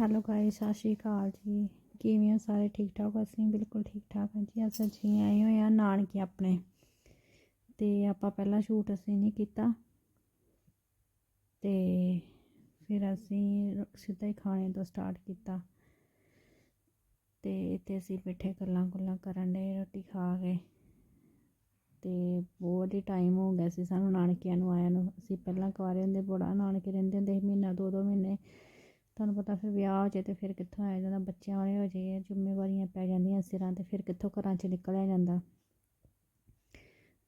Hello guys ਸਤਿ ਸ਼੍ਰੀ ਅਕਾਲ ਜੀ। ਕਿਵੇਂ ਹੋ ਸਾਰੇ? ਠੀਕ ਠਾਕ ਅਸੀਂ ਬਿਲਕੁਲ ਠੀਕ ਠਾਕ ਹਾਂ ਜੀ। ਅਸੀਂ ਜੀ ਆਏ ਹੋਏ ਆ ਨਾਨਕੇ ਆਪਣੇ। ਤੇ ਆਪਾਂ ਪਹਿਲਾਂ ਸ਼ੂਟ ਅਸੀਂ ਨਹੀਂ ਕੀਤਾ। ਤੇ ਫਿਰ ਅਸੀਂ ਸਿੱਧਾ ਹੀ ਖਾਣੇ ਤੋਂ ਸਟਾਰਟ ਕੀਤਾ। ਤੇ ਇੱਥੇ ਅਸੀਂ ਬੈਠੇ ਗੱਲਾਂ ਗੁੱਲਾਂ ਕਰਨ ਦੇ ਰੋਟੀ ਖਾ ਕੇ। ਤੇ ਬਹੁਤ ਹੀ ਟਾਈਮ ਹੋ ਗਿਆ ਸੀ ਸਾਨੂੰ ਨਾਨਕਿਆਂ ਨੂੰ ਆਇਆ ਨੂੰ। ਅਸੀਂ ਪਹਿਲਾਂ ਕੁਆਰੇ ਹੁੰਦੇ, ਬੜਾ ਨਾਨਕੇ ਰਹਿੰਦੇ ਹੁੰਦੇ ਸੀ। ਮਹੀਨਾ ਦੋ ਦੋ ਮਹੀਨੇ ਤੁਹਾਨੂੰ ਪਤਾ ਫਿਰ ਵਿਆਹ ਹੋ ਜਾਏ ਤੇ ਫਿਰ ਕਿੱਥੋਂ ਆਇਆ ਜਾਂਦਾ, ਬੱਚਿਆਂ ਵਾਲੇ ਹੋ ਜਾਏ, ਜ਼ਿੰਮੇਵਾਰੀਆਂ ਪੈ ਜਾਂਦੀਆਂ ਸਿਰਾਂ ਤੇ, ਫਿਰ ਕਿੱਥੋਂ ਘਰਾਂ 'ਚ ਨਿਕਲਿਆ ਜਾਂਦਾ।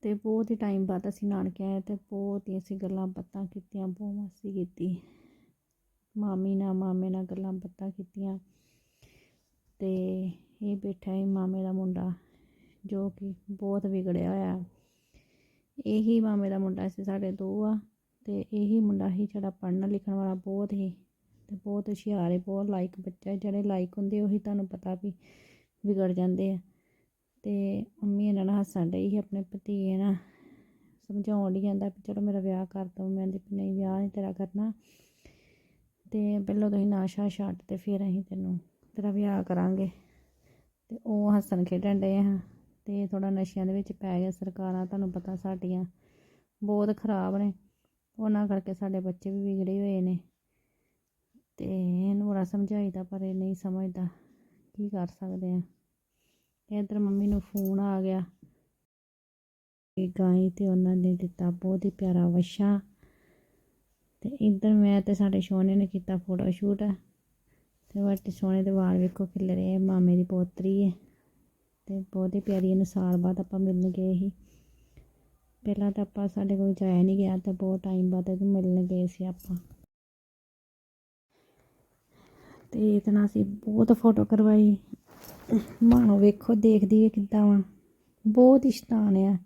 ਅਤੇ ਬਹੁਤ ਹੀ ਟਾਈਮ ਬਾਅਦ ਅਸੀਂ ਨਾਨਕੇ ਆਏ ਅਤੇ ਬਹੁਤ ਹੀ ਅਸੀਂ ਗੱਲਾਂ ਬਾਤਾਂ ਕੀਤੀਆਂ, ਬਹੁਤ ਮਸਤੀ ਕੀਤੀ। ਮਾਮੀ ਨਾਲ ਮਾਮੇ ਨਾਲ ਗੱਲਾਂ ਬਾਤਾਂ ਕੀਤੀਆਂ। ਅਤੇ ਇਹ ਬੈਠਾ ਹੈ ਮਾਮੇ ਦਾ ਮੁੰਡਾ, ਜੋ ਕਿ ਬਹੁਤ ਵਿਗੜਿਆ ਹੋਇਆ। ਇਹੀ ਮਾਮੇ ਦਾ ਮੁੰਡਾ ਸੀ, ਸਾਡੇ ਦੋ ਆ। ਅਤੇ ਇਹੀ ਮੁੰਡਾ ਹੀ ਜਿਹੜਾ ਪੜ੍ਹਨ ਲਿਖਣ ਵਾਲਾ, ਬਹੁਤ ਹੀ ਤੇ ਬਹੁਤ ਹੁਸ਼ਿਆਰ ਹੈ, ਬਹੁਤ ਲਾਇਕ ਬੱਚਾ ਜਿਹੜੇ ਲਾਇਕ ਹੁੰਦੇ ਉਹੀ ਤੁਹਾਨੂੰ ਪਤਾ ਵੀ ਵਿਗੜ ਜਾਂਦੇ ਆ। ਤੇ ਮੰਮੀ ਇਹਨਾਂ ਨਾਲ ਹੱਸਣ ਡਈ ਸੀ, ਆਪਣੇ ਭਤੀਏ ਨਾਲ ਸਮਝਾਉਣ ਡਈ ਜਾਂਦਾ ਵੀ ਚਲੋ ਮੇਰਾ ਵਿਆਹ ਕਰ ਦੋ, ਮੈਂ ਕਹਿੰਦੀ ਵੀ ਨਹੀਂ, ਵਿਆਹ ਨਹੀਂ ਤੇਰਾ ਕਰਨਾ। ਤੇ ਪਹਿਲਾਂ ਤੁਸੀਂ ਨਾਸ਼ਾ ਛੱਡ ਤੇ ਫਿਰ ਅਸੀਂ ਤੈਨੂੰ ਤੇਰਾ ਵਿਆਹ ਕਰਾਂਗੇ। ਤੇ ਉਹ ਹੱਸਣ ਖੇਡਣ ਡਏ ਆ ਤੇ ਥੋੜਾ ਨਸ਼ਿਆਂ ਦੇ ਵਿੱਚ ਪੈ ਗਿਆ ਸਰਕਾਰਾਂ ਤੁਹਾਨੂੰ ਪਤਾ ਸਾਡੀਆਂ ਬਹੁਤ ਖਰਾਬ ਨੇ। ਉਹਨਾਂ ਕਰਕੇ ਸਾਡੇ ਬੱਚੇ ਵੀ ਵਿਗੜੇ ਹੋਏ ਨੇ। ਤੇ ਇਹਨੂੰ ਬੜਾ ਸਮਝਾਈਦਾ, ਪਰ ਇਹ ਨਹੀਂ ਸਮਝਦਾ। ਕੀ ਕਰ ਸਕਦੇ ਆ? ਇਧਰ ਮੰਮੀ ਨੂੰ ਫੋਨ ਆ ਗਿਆ। ਇਹ ਗਾਈ ਤੇ ਉਹਨਾਂ ਨੇ ਦਿੱਤਾ ਬਹੁਤ ਹੀ ਪਿਆਰਾ ਵਛਾ ਤੇ ਇਧਰ ਮੈਂ ਤੇ ਸਾਡੇ ਸੋਹਣੇ ਨੇ ਕੀਤਾ ਫੋਟੋ ਸ਼ੂਟ ਤੇ ਵੱਡੇ ਸੋਹਣੇ ਦੇ ਵਾਲ ਵੇਖੋ ਖਿਲ ਰਹੇ, ਮਾਮੇ ਦੀ ਪੋਤਰੀ ਹੈ ਤੇ ਬਹੁਤ ਹੀ ਪਿਆਰੀ ਇਹਨੂੰ ਸਾਲ ਬਾਅਦ ਆਪਾਂ ਮਿਲਣ ਗਏ ਸੀ। ਪਹਿਲਾਂ ਤਾਂ ਆਪਾਂ ਸਾਡੇ ਕੋਲ ਜਾਇਆ ਨਹੀਂ ਗਿਆ, ਤਾਂ ਬਹੁਤ ਟਾਈਮ ਬਾਅਦ ਇਹਨੂੰ ਮਿਲਣ ਗਏ ਸੀ ਆਪਾਂ। ਤੇ ਇਤਨਾ ਅਸੀਂ ਬਹੁਤ ਫੋਟੋ ਕਰਵਾਈ ਮਾਂ ਵੇਖੋ, ਦੇਖਦੀ ਹੈ ਕਿੱਦਾਂ ਵਾ। ਬਹੁਤ ਹੀ ਸ਼ੈਤਾਨ ਆ।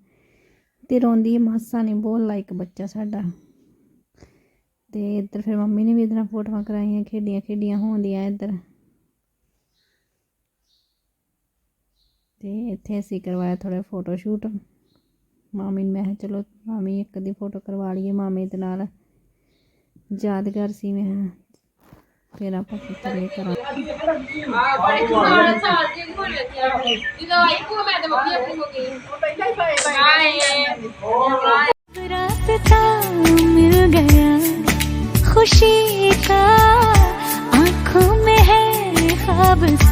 ਤੇ ਰੋਂਦੀ ਹੈ ਮਾਸਾ ਨਹੀਂ ਬਹੁਤ ਲਾਇਕ ਬੱਚਾ ਸਾਡਾ। ਤੇ ਇੱਧਰ ਫਿਰ ਮੰਮੀ ਨੇ ਵੀ ਇਹਦੇ ਫੋਟੋਆਂ ਕਰਾਈਆਂ, ਖੇਡੀਆਂ ਖੇਡੀਆਂ ਹੋਣਦੀਆਂ ਇੱਧਰ। ਤੇ ਇੱਥੇ ਅਸੀਂ ਕਰਵਾਇਆ ਥੋੜਾ ਫੋਟੋ ਸ਼ੂਟ ਮਾਮੀ ਨੇ ਮੈਂ ਕਿਹਾ, ਚਲੋ ਮਾਮੀ ਇੱਕ ਦੀ ਫੋਟੋ ਕਰਵਾ ਲਈਏ, ਮਾਮੇ ਦੇ ਨਾਲ। ਯਾਦਗਾਰ ਸੀ ਮੈਂ ਫਿਰ ਆਪਾਂ ਕਿਤੇ ਕਰਾਂਗੇ ਬੜੇ ਸਾਲ ਸਾਲ ਦੀ ਹੋ ਲੱਗੀ ਆ ਜਦੋਂ ਆਈ ਕੋ ਮੈਂ ਤਾਂ ਮੰਮੀ ਆਪਣੀ ਹੋ ਗਈ ਪਹਿਲਾਂ ਹੀ ਪਾਏ रास्ता मिल गया खुशी का आंखों में है ख्वाब सा